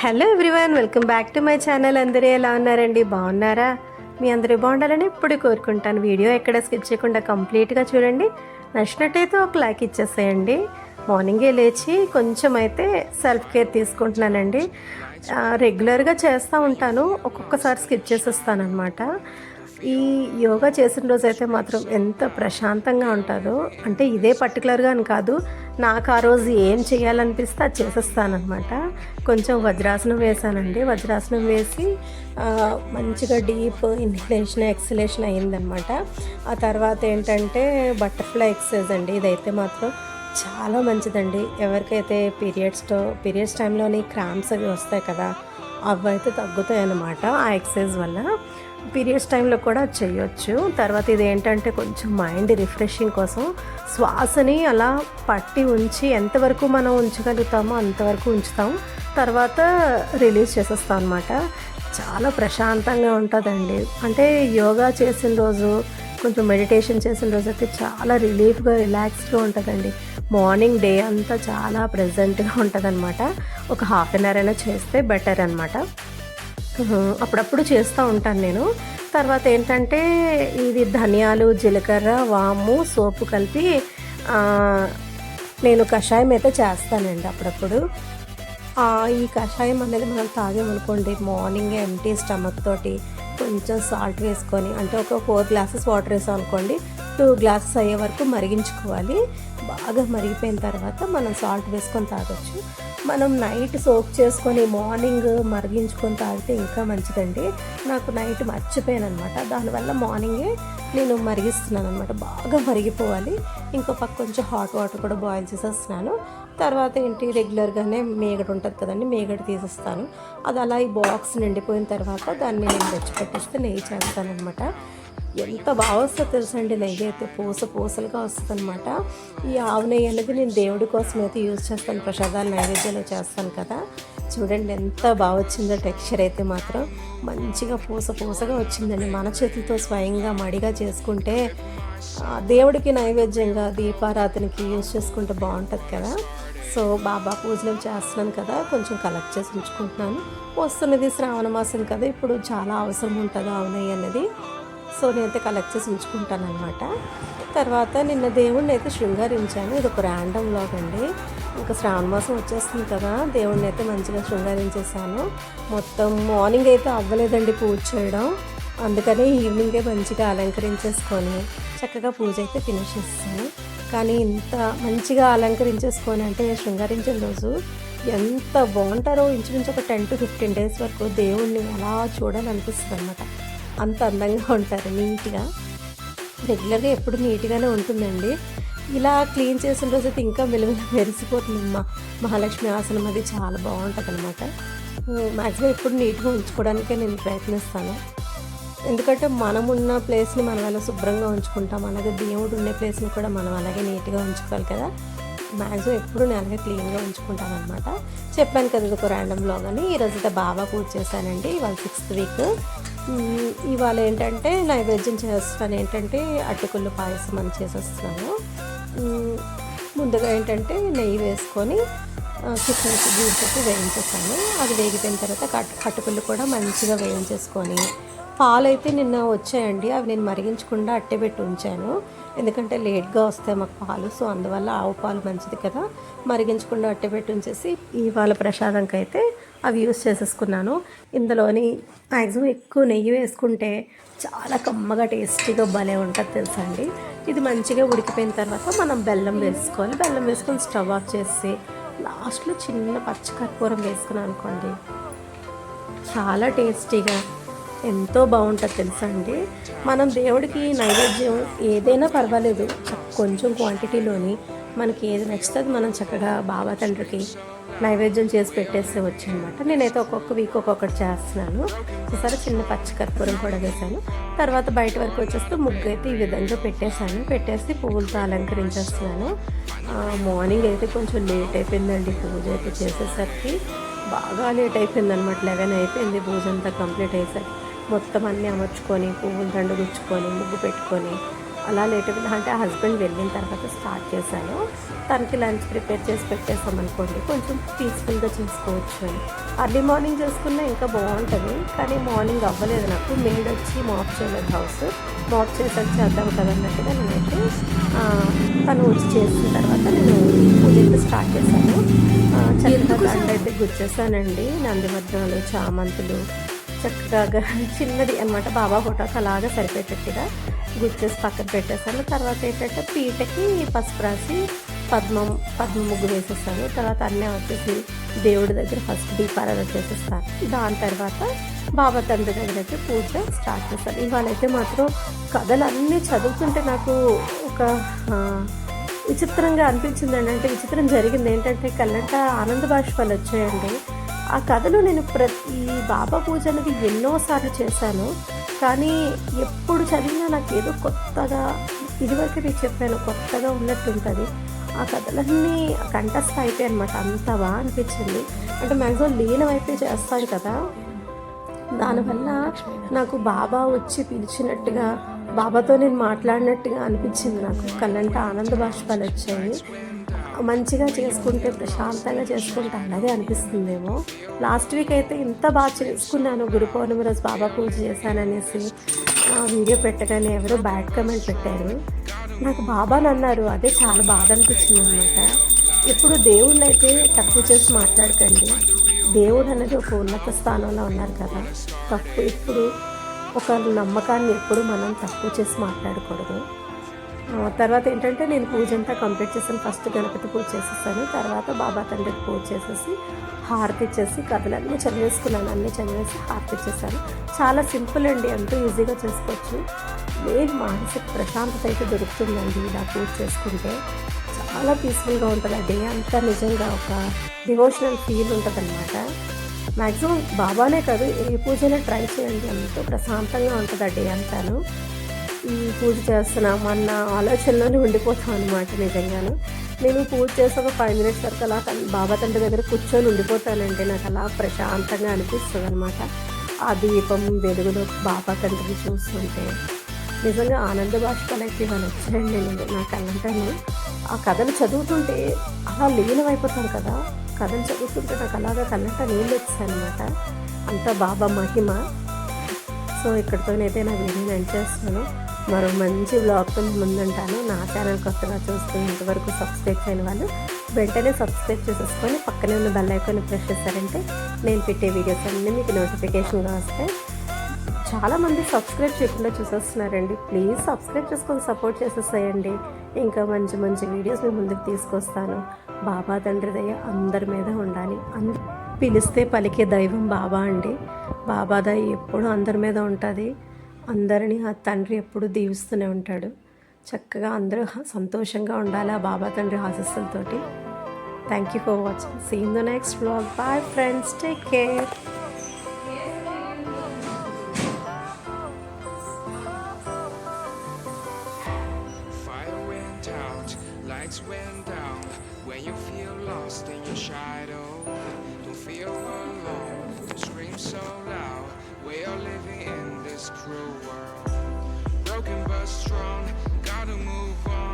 Hello everyone welcome back to my channel అందరూ ఎలా ఉన్నారండి? బాగున్నారా? మీ అందరూ బాగుండాలని ఇప్పుడు కోరుకుంటాను. వీడియో ఎక్కడ స్కిప్ చేయకుండా కంప్లీట్గా చూడండి. నచ్చినట్టయితే ఒక లైక్ ఇచ్చేసేయండి. మార్నింగే లేచి కొంచెం అయితే సెల్ఫ్ కేర్ తీసుకుంటున్నానండి. రెగ్యులర్గా చేస్తూ ఉంటాను. ఒక్కొక్కసారి స్కిప్ చేసేస్తాను అనమాట ఈ యోగా చేసిన రోజు అయితే మాత్రం ఎంత ప్రశాంతంగా ఉంటుందో అంటే ఇదే పర్టికులర్గా అని కాదు నాకు ఆ రోజు ఏం చేయాలనిపిస్తే అది చేసేస్తానమాట కొంచెం వజ్రాసనం వేసానండి వజ్రాసనం వేసి మంచిగా డీప్ ఇన్హలేషన్ ఎక్సలేషన్ అయిందనమాట ఆ తర్వాత ఏంటంటే బటర్ఫ్లై ఎక్సర్సైజ్ అండి. ఇదైతే మాత్రం చాలా మంచిదండి. ఎవరికైతే పీరియడ్స్తో పీరియడ్స్ టైంలోని క్రామ్స్ అవి వస్తాయి కదా అవి అయితే తగ్గుతాయి అన్నమాట ఆ ఎక్సర్సైజ్ వల్ల. పీరియడ్స్ టైంలో కూడా చేయొచ్చు. తర్వాత ఇది ఏంటంటే కొంచెం మైండ్ రిఫ్రెషింగ్ కోసం శ్వాసని అలా పట్టి ఉంచి ఎంతవరకు మనం ఉంచగలుగుతామో అంతవరకు ఉంచుతాం. తర్వాత రిలీజ్ చేసేస్తాం అనమాట చాలా ప్రశాంతంగా ఉంటుందండి. అంటే యోగా చేసిన రోజు కొంచెం మెడిటేషన్ చేసిన రోజు అయితే చాలా రిలీఫ్గా రిలాక్స్గా ఉంటుందండి. మార్నింగ్ డే అంతా చాలా ప్రెజెంట్గా ఉంటుందన్నమాట. ఒక హాఫ్ అన్ అవర్ అయినా చేస్తే బెటర్ అనమాట అప్పుడప్పుడు చేస్తూ ఉంటాను నేను. తర్వాత ఏంటంటే ఇది ధనియాలు జీలకర్ర వాము సోపు కలిపి నేను కషాయం అయితే చేస్తానండి అప్పుడప్పుడు. ఈ కషాయం అనేది మనం తాగామనుకోండి మార్నింగ్ ఎంటీ స్టమక్ తోటి కొంచెం సాల్ట్ వేసుకొని అంటే ఒక ఫోర్ గ్లాసెస్ వాటర్ వేసాం అనుకోండి టూ గ్లాసెస్ అయ్యే వరకు మరిగించుకోవాలి. బాగా మరిగిపోయిన తర్వాత మనం సాల్ట్ వేసుకొని తాగొచ్చు. మనం నైట్ సోక్ చేసుకొని మార్నింగ్ మరిగించుకొని తాగితే ఇంకా మంచిదండి. నాకు నైట్ మర్చిపోయాను అనమాట దానివల్ల మార్నింగే నేను మరిగిస్తున్నాను అనమాట బాగా మరిగిపోవాలి. ఇంకో పక్క కొంచెం హాట్ వాటర్ కూడా బాయిల్ చేసేస్తున్నాను. తర్వాత ఏంటి రెగ్యులర్గానే మేగడ ఉంటుంది కదండి మేగడ తీసేస్తాను. అది అలా ఈ బాక్స్ నిండిపోయిన తర్వాత దాన్ని నేను తెచ్చిపెట్టిస్తే నెయ్యి చేస్తాను అనమాట ఎంత బాగా వస్తుందో తెలుసండి నెయ్యి అయితే పూస పూసలుగా వస్తుంది అనమాట ఈ ఆవు నెయ్యి అనేది నేను దేవుడి కోసం అయితే యూజ్ చేస్తాను ప్రసాదాలు నైవేద్యాలు చేస్తాను కదా. చూడండి ఎంత బాగా వచ్చిందో టెక్స్చర్ అయితే మాత్రం. మంచిగా పూస పూసగా వచ్చిందండి. మన చేతులతో స్వయంగా మడిగా చేసుకుంటే దేవుడికి నైవేద్యంగా దీపారాధనకి యూజ్ చేసుకుంటే బాగుంటుంది కదా. సో బాబా పూజలు చేస్తున్నాను కదా కొంచెం కలెక్ట్ చేసి ఉంచుకుంటున్నాను. వస్తున్నది శ్రావణ మాసం కదా ఇప్పుడు చాలా అవసరం ఉంటుంది అవునయ్య అనేది సో నేనైతే కలెక్ట్ చేసి ఉంచుకుంటాను అనమాట తర్వాత నిన్న దేవుణ్ణి అయితే శృంగారించాను ఇది ఒక ర్యాండమ్ లాగ్ అండి. ఇంకా శ్రావణ మాసం వచ్చేస్తుంది కదా దేవుణ్ణి అయితే మంచిగా శృంగారించేసాను మొత్తం మార్నింగ్ అయితే అవ్వలేదండి పూజ చేయడం. అందుకనే ఈవినింగే మంచిగా అలంకరించేసుకొని చక్కగా పూజ అయితే ఫినిష్ చేస్తాను. కానీ ఇంత మంచిగా అలంకరించేసుకొని అంటే శృంగారించిన రోజు ఎంత బాగుంటారో ఇంచుమించు ఒక టెన్ టు ఫిఫ్టీన్ డేస్ వరకు దేవుణ్ణి అలా చూడాలనిపిస్తుంది అనమాట అంత అందంగా ఉంటారు నీట్గా. రెగ్యులర్గా ఎప్పుడు నీట్గానే ఉంటుందండి. ఇలా క్లీన్ చేసిన రోజు అయితే ఇంకా మెలుగులు మెరిసిపోతుంది మా మహాలక్ష్మి ఆసనం అది చాలా బాగుంటుంది అనమాట మ్యాక్సిమం ఎప్పుడు నీట్గా ఉంచుకోవడానికే నేను ప్రయత్నిస్తాను. ఎందుకంటే మనం ఉన్న ప్లేస్ని మనం అలా శుభ్రంగా ఉంచుకుంటాం. అలాగే దేవుడు ఉండే ప్లేస్ని కూడా మనం అలాగే నీట్గా ఉంచుకోవాలి కదా. మ్యాక్సిమం ఎప్పుడు నేను అలాగే క్లీన్గా ఉంచుకుంటాను అనమాట చెప్పాను కదా ఇది ఒక ర్యాండమ్ బ్లాగ్ అని. ఈరోజు అయితే బాగా పూజ చేశానండి ఇవాళ సిక్స్త్ వీక్ ఇవాళ ఏంటంటే నైవేద్యం చేస్తాను. ఏంటంటే అటుకులు పాయసం అని చేసేస్తున్నాను. ముందుగా ఏంటంటే నెయ్యి వేసుకొని కిచెన్ జీడిపప్పు వేయించేసాను. అది వేగిపోయిన తర్వాత కట్ కూడా మంచిగా వేయించేసుకొని పాలు అయితే నిన్న వచ్చాయండి. అవి నేను మరిగించకుండా అట్టెబెట్టి ఉంచాను. ఎందుకంటే లేట్గా వస్తాయి మాకు పాలు సో అందువల్ల ఆవు పాలు మంచిది కదా. మరిగించకుండా అట్టెబెట్టి ఉంచేసి ఇవాళ ప్రసాదంకైతే అయితే అవి యూస్ చేసేసుకున్నాను. ఇందులోని మ్యాక్సిమం ఎక్కువ నెయ్యి వేసుకుంటే చాలా కమ్మగా టేస్టీగా భలే ఉంటుంది తెలుసా అండి. ఇది మంచిగా ఉడికిపోయిన తర్వాత మనం బెల్లం వేసుకోవాలి. బెల్లం వేసుకొని స్టవ్ ఆఫ్ చేసి లాస్ట్లో చిన్న పచ్చకర్పూరం వేసుకున్నాం అనుకోండి. చాలా టేస్టీగా ఎంతో బాగుంటుంది తెలుసా అండి. మనం దేవుడికి నైవేద్యం ఏదైనా పర్వాలేదు. కొంచెం క్వాంటిటీలోని మనకి ఏది నచ్చుతుంది మనం చక్కగా బాబా తండ్రికి నైవేద్యం చేసి పెట్టేస్తే వచ్చనమాట నేనైతే ఒక్కొక్క వీక్ ఒక్కొక్కటి చేస్తున్నాను. చూసారా చిన్న పచ్చికర్పూరం కూడా వేసాను తర్వాత బయట వరకు వచ్చేస్తే ముగ్గు అయితే ఈ విధంగా పెట్టేశాను. పెట్టేసి పువ్వులతో అలంకరించేస్తున్నాను. మార్నింగ్ అయితే కొంచెం లేట్ అయిపోయిందండి. పూజ అయితే చేసేసరికి బాగా లేట్ అయిపోయింది అనమాట లెవెన్ అయిపోయింది పూజ అంతా కంప్లీట్ అయ్యేసరికి. మొత్తం అన్నీ అమర్చుకొని పువ్వులు దండ గుచ్చుకొని ముగ్గు పెట్టుకొని అలా లేట్ అయిపోయింది అంటే హస్బెండ్ వెళ్ళిన తర్వాత స్టార్ట్ చేశాను. తనకి లంచ్ ప్రిపేర్ చేసి పెట్టేసాం అనుకోండి కొంచెం పీస్ఫుల్గా చేసుకోవచ్చు అని. అర్లీ మార్నింగ్ చేసుకున్నా ఇంకా బాగుంటుంది కానీ మార్నింగ్ అవ్వలేదు నాకు. మేడ్ వచ్చి మాప్ చేయలేదు హౌస్. మాప్ చేసి చేద్దాం కదా అన్నట్టుగా నేనైతే తను వచ్చి చేసిన తర్వాత నేను పూజ స్టార్ట్ చేశాను. చక్కగా దండ అయితే గుచ్చేసానండి నందివర్ధనాలు చామంతులు చక్కగా చిన్నది అన్నమాట. బాబా ఫోటోకి అలాగా సరిపోయేటట్టుగా గుచ్చేసి పక్కన పెట్టేశాను. తర్వాత ఏంటంటే పీటకి పసుపు రాసి పద్మం పద్మ ముగ్గు వేసేస్తాను తర్వాత అన్నీ వచ్చేసి దేవుడి దగ్గర ఫస్ట్ దీపారాధన చేసేస్తాను. దాని తర్వాత బాబా తండ్రి దగ్గర అయితే పూజ స్టార్ట్ చేస్తాను. ఇవాళైతే మాత్రం కథలు అన్నీ చదువుతుంటే నాకు ఒక విచిత్రంగా అనిపించిందండి అంటే విచిత్రం జరిగింది ఏంటంటే కళ్ళంట ఆనంద బాష్పాలు వచ్చాయండి. ఆ కథలో నేను ప్రతి బాబా పూజ అనేది ఎన్నోసార్లు చేశాను. కానీ ఎప్పుడు చదివినా నాకు ఏదో కొత్తగా ఇదివరకు నేను చెప్పాను కొత్తగా ఉన్నట్టు ఉంటుంది ఆ కథలన్నీ కంఠస్థ అయిపోయాయి అనమాట అంత బాగా అనిపించింది. అంటే మ్యాక్సిమం లీనం అయిపోయి చేస్తాను కదా. దానివల్ల నాకు బాబా వచ్చి పిలిచినట్టుగా బాబాతో నేను మాట్లాడినట్టుగా అనిపించింది నాకు. కళ్ళంటే ఆనంద బాష్పాలు వచ్చాయి. మంచిగా చేసుకుంటే ప్రశాంతంగా చేసుకుంటే అలాగే అనిపిస్తుందేమో. లాస్ట్ వీక్ అయితే ఇంత బాగా చేసుకున్నాను. గురు పౌర్ణమి రోజు బాబా పూజ చేశాననేసి వీడియో పెట్టగానే ఎవరో బ్యాడ్ కమెంట్ పెట్టారు. నాకు బాబాని అన్నారు. అదే చాలా బాధ అనిపించింది అనమాట. ఇప్పుడు దేవుళ్ళు అయితే తక్కువ చేసి మాట్లాడకండి. దేవుడు అనేది ఒక ఉన్నత స్థానంలో ఉన్నారు కదా. తప్పు ఇప్పుడు ఒక నమ్మకాన్ని ఎప్పుడు మనం తక్కువ చేసి మాట్లాడకూడదు. తర్వాత ఏంటంటే నేను పూజ అంతా కంప్లీట్ చేశాను. ఫస్ట్ గణపతి పూజ చేసేసాను. తర్వాత బాబా తండ్రికి పూజ చేసేసి హారతి ఇచ్చేసి కథలన్నీ చదివేసుకున్నాను. అన్నీ చదివేసి హారతి ఇచ్చేసాను. చాలా సింపుల్ అండి. ఎంతో ఈజీగా చేసుకోవచ్చు. లేదు మానసిక ప్రశాంతత అయితే దొరుకుతుందండి ఇలా పూజ చేసుకుంటే. చాలా పీస్ఫుల్గా ఉంటుంది. ఆ డే అంతా నిజంగా ఒక డివోషనల్ ఫీల్ ఉంటుంది అనమాట మ్యాక్సిమం బాబానే కాదు ఏ పూజైనా ట్రై చేయండి. ఎంతో ప్రశాంతంగా ఉంటుంది ఆ డే అంతాను. ఈ పూజ చేస్తున్నాము అన్న ఆలోచనలోనే ఉండిపోతాం అనమాట నిజంగాను. నేను పూజ చేసి ఒక ఫైవ్ మినిట్స్ వరకు అలా బాబా తండ్రి దగ్గర కూర్చొని ఉండిపోతానండి నాకు అలా ప్రశాంతంగా అనిపిస్తుంది అనమాట ఆ దీపం వెలుగులో బాబా తండ్రిని చూస్తుంటే నిజంగా ఆనంద బాష్పాలు అయితే వచ్చాయండి నేను నా కళ్ళంటాను. ఆ కథలు చదువుతుంటే అలా లీనమైపోతాను కదా. కథలు చదువుతుంటే నాకు అలాగా కళ్ళంట నీళ్ళు వచ్చాయి అనమాట అంత బాబా మహిమ. సో ఇక్కడితోనైతే నా వీడియోని ఎండ్ చేస్తున్నాను. మరో మంచి బ్లాగ్తో ముందుంటాను. నా ఛానల్ కొత్తగా చూస్తూ ఇంతవరకు సబ్స్క్రైబ్ చేయని వాళ్ళు వెంటనే సబ్స్క్రైబ్ చేసేసుకొని పక్కనే ఉన్న బెల్ ఐకాన్ ప్రెస్ చేశారంటే నేను పెట్టే వీడియోస్ అన్నీ మీకు నోటిఫికేషన్గా వస్తాయి. చాలామంది సబ్స్క్రైబ్ చేయకుండా చూసేస్తున్నారండి. ప్లీజ్ సబ్స్క్రైబ్ చేసుకొని సపోర్ట్ చేసేసేయండి. ఇంకా మంచి మంచి వీడియోస్ మీ ముందుకు తీసుకొస్తాను. బాబా తండ్రి దయ అందరి మీద ఉండాలి. అంద పిలిస్తే పలికే దైవం బాబా అండి. బాబా దయ ఎప్పుడూ అందరి మీద ఉంటుంది. అందరినీ ఆ తండ్రి ఎప్పుడు దీవిస్తూనే ఉంటాడు. చక్కగా అందరూ సంతోషంగా ఉండాలి ఆ బాబా తండ్రి ఆశస్సులతో thank you for watching see in the next blog bye friends take care shadow, don't feel alone. Scream so cruel world. Broken but strong, gotta move on.